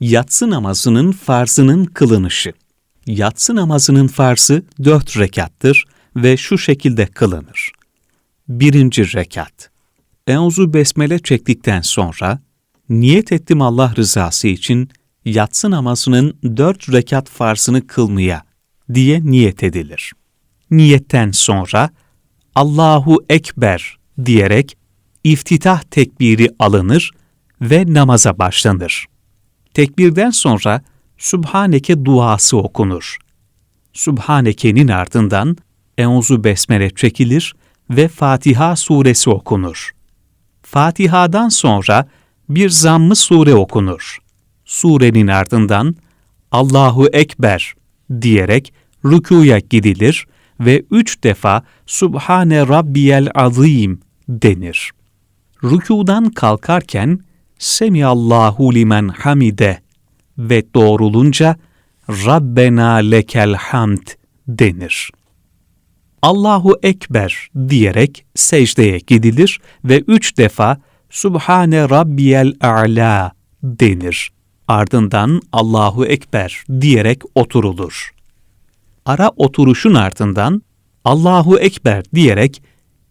Yatsı namazının farzının kılınışı. Yatsı namazının farzı dört rekattır ve şu şekilde kılınır. Birinci rekat. Euzu besmele çektikten sonra, niyet ettim Allah rızası için yatsı namazının dört rekat farzını kılmaya diye niyet edilir. Niyetten sonra, Allahu Ekber diyerek iftitah tekbiri alınır ve namaza başlanır. Tekbirden sonra Subhaneke duası okunur. Subhaneke'nin ardından Euzu Besmele çekilir ve Fatiha suresi okunur. Fatiha'dan sonra bir zammı sure okunur. Surenin ardından Allahu Ekber diyerek rükuya gidilir ve üç defa Subhane Rabbiyel Azim denir. Rükudan kalkarken Semiyallahu limen hamide ve doğrulunca Rabbena lekel hamd denir. Allahu Ekber diyerek secdeye gidilir ve üç defa Subhane Rabbiyel A'la denir. Ardından Allahu Ekber diyerek oturulur. Ara oturuşun ardından Allahu Ekber diyerek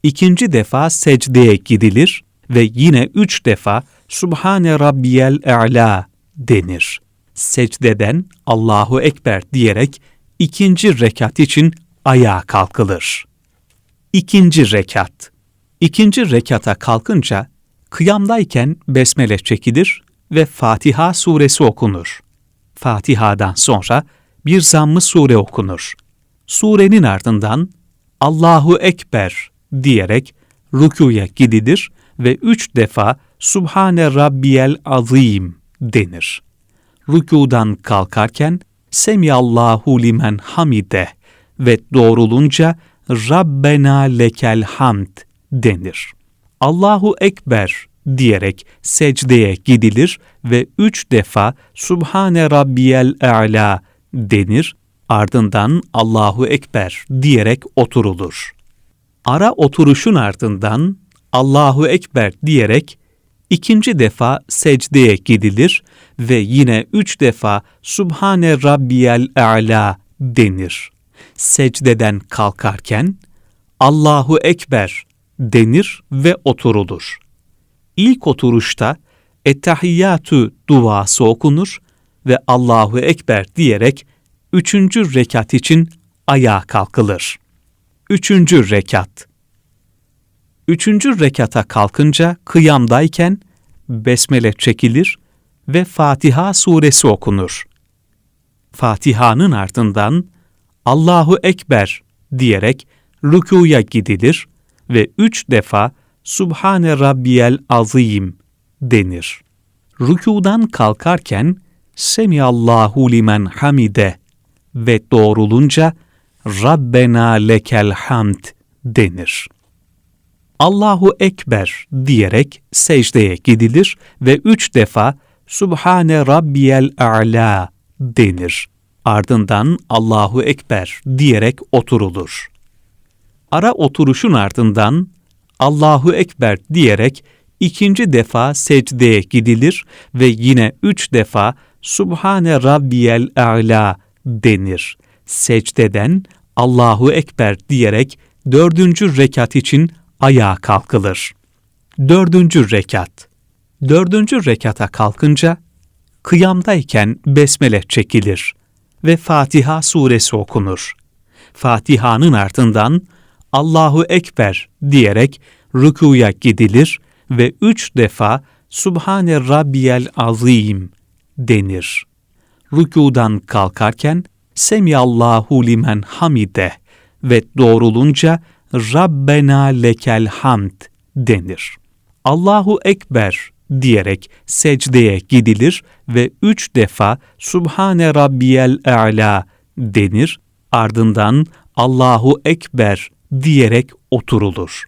ikinci defa secdeye gidilir ve yine üç defa Subhane Rabbiyel A'la denir. Secdeden Allahu Ekber diyerek ikinci rekat için ayağa kalkılır. İkinci rekat. İkinci rekata kalkınca kıyamdayken besmele çekilir ve Fatiha suresi okunur. Fatiha'dan sonra bir zammı sure okunur. Surenin ardından Allahu Ekber diyerek rükuya gidilir ve üç defa Subhane Rabbiyel Azim denir. Rükudan kalkarken Semiyallahu limen hamide ve doğrulunca Rabbena lekel hamd denir. Allahu Ekber diyerek secdeye gidilir ve üç defa Subhane Rabbiyel A'la denir, ardından Allahu Ekber diyerek oturulur. Ara oturuşun ardından Allahu Ekber diyerek ikinci defa secdeye gidilir ve yine üç defa Subhane Rabbiyel A'la denir. Secdeden kalkarken Allahu Ekber denir ve oturulur. İlk oturuşta Ettehiyyatü duası okunur ve Allahu Ekber diyerek üçüncü rekat için ayağa kalkılır. Üçüncü rekat Üçüncü rekata kalkınca kıyamdayken besmele çekilir ve Fatiha suresi okunur. Fatiha'nın ardından Allahu Ekber diyerek rükuya gidilir ve üç defa Subhane Rabbiyel Azim denir. Rükudan kalkarken Semiyallahu limen hamide ve doğrulunca Rabbena lekel hamd denir. Allahu Ekber diyerek secdeye gidilir ve üç defa Subhane Rabbiyel A'la denir. Ardından Allahu Ekber diyerek oturulur. Ara oturuşun ardından Allahu Ekber diyerek ikinci defa secdeye gidilir ve yine üç defa Subhane Rabbiyel A'la denir. Secdeden Allahu Ekber diyerek dördüncü rekat için ayağa kalkılır. Dördüncü rekat. Dördüncü rekata kalkınca kıyamdayken besmele çekilir ve Fatiha suresi okunur. Fatiha'nın ardından Allahu Ekber diyerek rükuya gidilir ve üç defa Subhane Rabbiyel Azim denir. Rükudan kalkarken Semiyallahu limen hamide ve doğrulunca Rabbena lekel hamd denir. Allahu Ekber diyerek secdeye gidilir ve üç defa Subhane Rabbiyel A'la denir, ardından Allahu Ekber diyerek oturulur.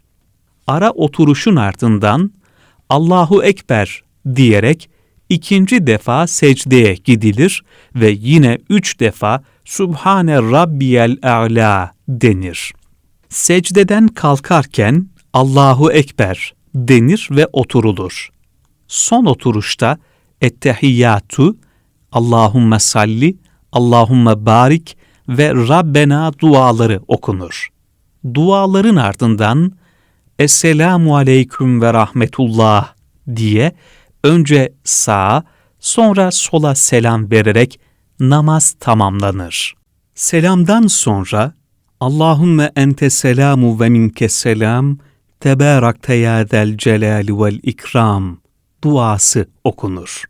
Ara oturuşun ardından Allahu Ekber diyerek ikinci defa secdeye gidilir ve yine üç defa Subhane Rabbiyel A'la denir. Secdeden kalkarken Allahu Ekber denir ve oturulur. Son oturuşta Ettehiyyatu Allahümme salli, Allahümme barik ve Rabbena duaları okunur. Duaların ardından Esselamu aleyküm ve rahmetullah diye önce sağa sonra sola selam vererek namaz tamamlanır. Selamdan sonra Allahümme ente selamu ve minke selam tebarakte ya del celali vel ikram duası okunur.